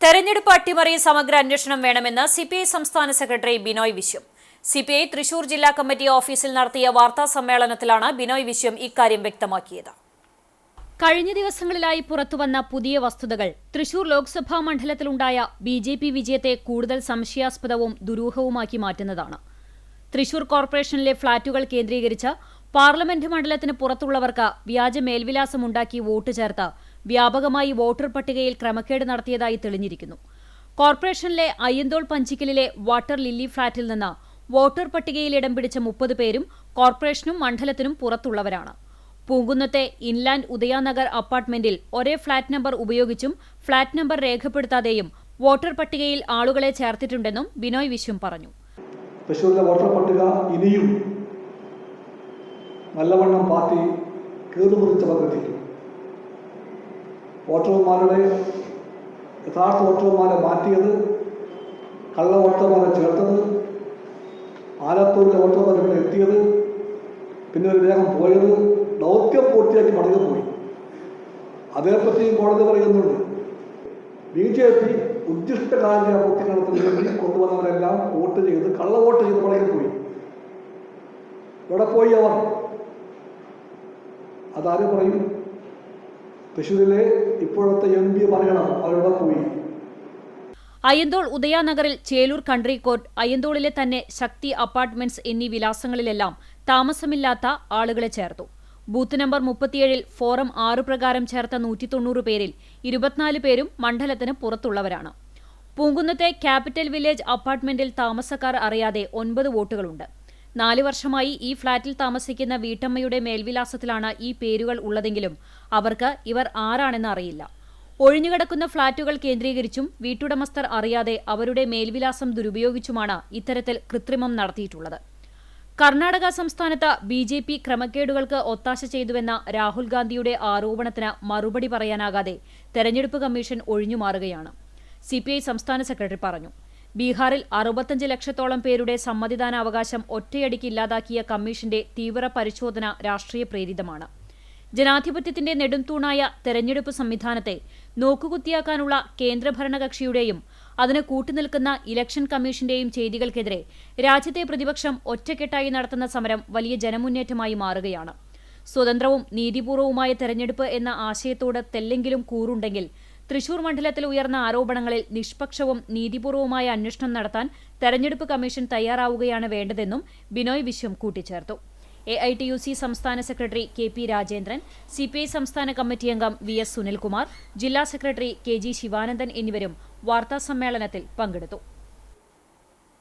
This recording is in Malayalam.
തെരഞ്ഞെടുപ്പ് അട്ടിമറി സമഗ്ര അന്വേഷണം വേണമെന്ന് സിപിഐ സംസ്ഥാന സെക്രട്ടറി ബിനോയ് വിശ്വം. സിപിഐ തൃശൂർ ജില്ലാ കമ്മിറ്റി ഓഫീസിൽ നടത്തിയ വാർത്താ സമ്മേളനത്തിലാണ് ബിനോയ് വിശ്വം ഇക്കാര്യം വ്യക്തമാക്കിയത്. കഴിഞ്ഞ ദിവസങ്ങളിലായി പുറത്തുവന്ന പുതിയ വസ്തുതകൾ തൃശൂർ ലോക്സഭാ മണ്ഡലത്തിലുണ്ടായ ബി ജെ പി വിജയത്തെ കൂടുതൽ സംശയാസ്പദവും ദുരൂഹവുമാക്കി മാറ്റുന്നതാണ്. തൃശൂർ കോർപ്പറേഷനിലെ ഫ്ളാറ്റുകൾ കേന്ദ്രീകരിച്ച് പാർലമെന്റ് മണ്ഡലത്തിന് പുറത്തുള്ളവർക്ക് വ്യാജ മേൽവിലാസമുണ്ടാക്കി വോട്ട് ചേർത്ത് വ്യാപകമായി വോട്ടർ പട്ടികയിൽ ക്രമക്കേട് നടത്തിയതായി തെളിഞ്ഞിരിക്കുന്നു. കോർപ്പറേഷനിലെ അയ്യന്തോൾ പഞ്ചിക്കലിലെ വാട്ടർ ലില്ലി ഫ്ളാറ്റിൽ നിന്ന് വോട്ടർ പട്ടികയിൽ ഇടം പിടിച്ച മുപ്പത് പേരും കോർപ്പറേഷനും മണ്ഡലത്തിനും പുറത്തുള്ളവരാണ്. പൂങ്കുന്നത്തെ ഇൻലാൻഡ് ഉദയാനഗർ അപ്പാർട്ട്മെന്റിൽ ഒരേ ഫ്ളാറ്റ് നമ്പർ ഉപയോഗിച്ചും ഫ്ളാറ്റ് നമ്പർ രേഖപ്പെടുത്താതെയും വോട്ടർ പട്ടികയിൽ ആളുകളെ ചേർത്തിട്ടുണ്ടെന്നും ബിനോയ് വിശ്വം പറഞ്ഞു. തൃശ്ശൂരിലെ വോട്ടർ പട്ടിക ഇനിയും നല്ലവണ്ണം പാർട്ടി കീറുമുറിച്ച് പങ്കെടുത്തിരിക്കും വോട്ടർമാരുടെ യഥാർത്ഥ വോട്ടർമാരെ മാറ്റിയത് കള്ള വോട്ടർമാരെ ചേർത്തത് ആലത്തൂരിലെ വോട്ടർമാരെ ഇവിടെ എത്തിയത് പിന്നെ ഒരു വേഗം പോയത് ദൗത്യം പൂർത്തിയാക്കി മടങ്ങി പോയി അതേപ്പറ്റിയും കോടതി പറയുന്നുണ്ട് ബി ജെ പി ഉദ്ദിഷ്ടകാര്യ പൂർത്തീകരണത്തിന് വേണ്ടി കൊണ്ടുവന്നവരെല്ലാം വോട്ട് ചെയ്ത് കള്ള വോട്ട് ചെയ്ത് മടങ്ങി പോയി ഇവിടെ പോയി അവർ? അതാരും പറയും? തൃശ്ശൂരിലെ ഇപ്പോഴത്തെ എം പി പറയണം അവരുടെ പോയി. അയ്യന്തോൾ ഉദയാനഗറിൽ ചേലൂർ കൺട്രി കോർട്ട് അയ്യന്തോളിലെ തന്നെ ശക്തി അപ്പാർട്ട്മെന്റ്സ് എന്നീ വിലാസങ്ങളിലെല്ലാം താമസമില്ലാത്ത ആളുകളെ ചേർത്തു. ബൂത്ത് നമ്പർ മുപ്പത്തിയേഴിൽ ഫോറം ആറ് പ്രകാരം ചേർത്ത നൂറ്റി തൊണ്ണൂറ് പേരിൽ ഇരുപത്തിനാല് പേരും മണ്ഡലത്തിന് പുറത്തുള്ളവരാണ്. പൂങ്കുന്നത്തെ ക്യാപിറ്റൽ വില്ലേജ് അപ്പാർട്ട്മെന്റിൽ താമസക്കാർ അറിയാതെ ഒൻപത് വോട്ടുകളുണ്ട്. നാല് വർഷമായി ഈ ഫ്ളാറ്റിൽ താമസിക്കുന്ന വീട്ടമ്മയുടെ മേൽവിലാസത്തിലാണ് ഈ പേരുകൾ ഉള്ളതെങ്കിലും അവർക്ക് ഇവർ ആരാണെന്ന് അറിയില്ല. ഒഴിഞ്ഞുകിടക്കുന്ന ഫ്ളാറ്റുകൾ കേന്ദ്രീകരിച്ചും വീട്ടുടമസ്ഥർ അറിയാതെ അവരുടെ മേൽവിലാസം ദുരുപയോഗിച്ചുമാണ് ഇത്തരത്തിൽ കൃത്രിമം നടത്തിയിട്ടുള്ളത്. കർണാടക സംസ്ഥാനത്ത് ബി ജെ പി ക്രമക്കേടുകൾക്ക് ഒത്താശ ചെയ്തുവെന്ന രാഹുൽ ഗാന്ധിയുടെ ആരോപണത്തിന് മറുപടി പറയാനാകാതെ തെരഞ്ഞെടുപ്പ് കമ്മീഷൻ ഒഴിഞ്ഞുമാറുകയാണ്. സിപിഐ സംസ്ഥാന സെക്രട്ടറി പറഞ്ഞു. ബീഹാറിൽ അറുപത്തഞ്ച് ലക്ഷത്തോളം പേരുടെ സമ്മതിദാനാവകാശം ഒറ്റയടിക്ക് ഇല്ലാതാക്കിയ കമ്മീഷന്റെ തീവ്ര പരിശോധന രാഷ്ട്രീയ പ്രേരിതമാണ്. ജനാധിപത്യത്തിന്റെ നെടുംതൂണായ തെരഞ്ഞെടുപ്പ് സംവിധാനത്തെ നോക്കുകുത്തിയാക്കാനുള്ള കേന്ദ്രഭരണകക്ഷിയുടെയും അതിന് കൂട്ടുനിൽക്കുന്ന ഇലക്ഷൻ കമ്മീഷന്റെയും ചെയ്തികൾക്കെതിരെ രാജ്യത്തെ പ്രതിപക്ഷം ഒറ്റക്കെട്ടായി നടത്തുന്ന സമരം വലിയ ജനമുന്നേറ്റമായി മാറുകയാണ്. സ്വതന്ത്രവും നീതിപൂർവവുമായ തെരഞ്ഞെടുപ്പ് എന്ന ആശയത്തോട് തെല്ലെങ്കിലും കൂറുണ്ടെങ്കിൽ തൃശൂർ മണ്ഡലത്തിൽ ഉയർന്ന ആരോപണങ്ങളിൽ നിഷ്പക്ഷവും നീതിപൂർവവുമായ അന്വേഷണം നടത്താൻ തെരഞ്ഞെടുപ്പ് കമ്മീഷൻ തയ്യാറാവുകയാണ് വേണ്ടതെന്നും ബിനോയ് വിശ്വം കൂട്ടിച്ചേർത്തു. A I T U C സംസ്ഥാന secretary K P Rajendran C P I സംസ്ഥാന കമ്മിറ്റി അംഗം വി എസ് സുനിൽകുമാർ ജില്ലാ സെക്രട്ടറി കെ ജി ശിവാനന്ദൻ എന്നിവരും വാർത്താസമ്മേളനത്തിൽ പങ്കെടുത്തു.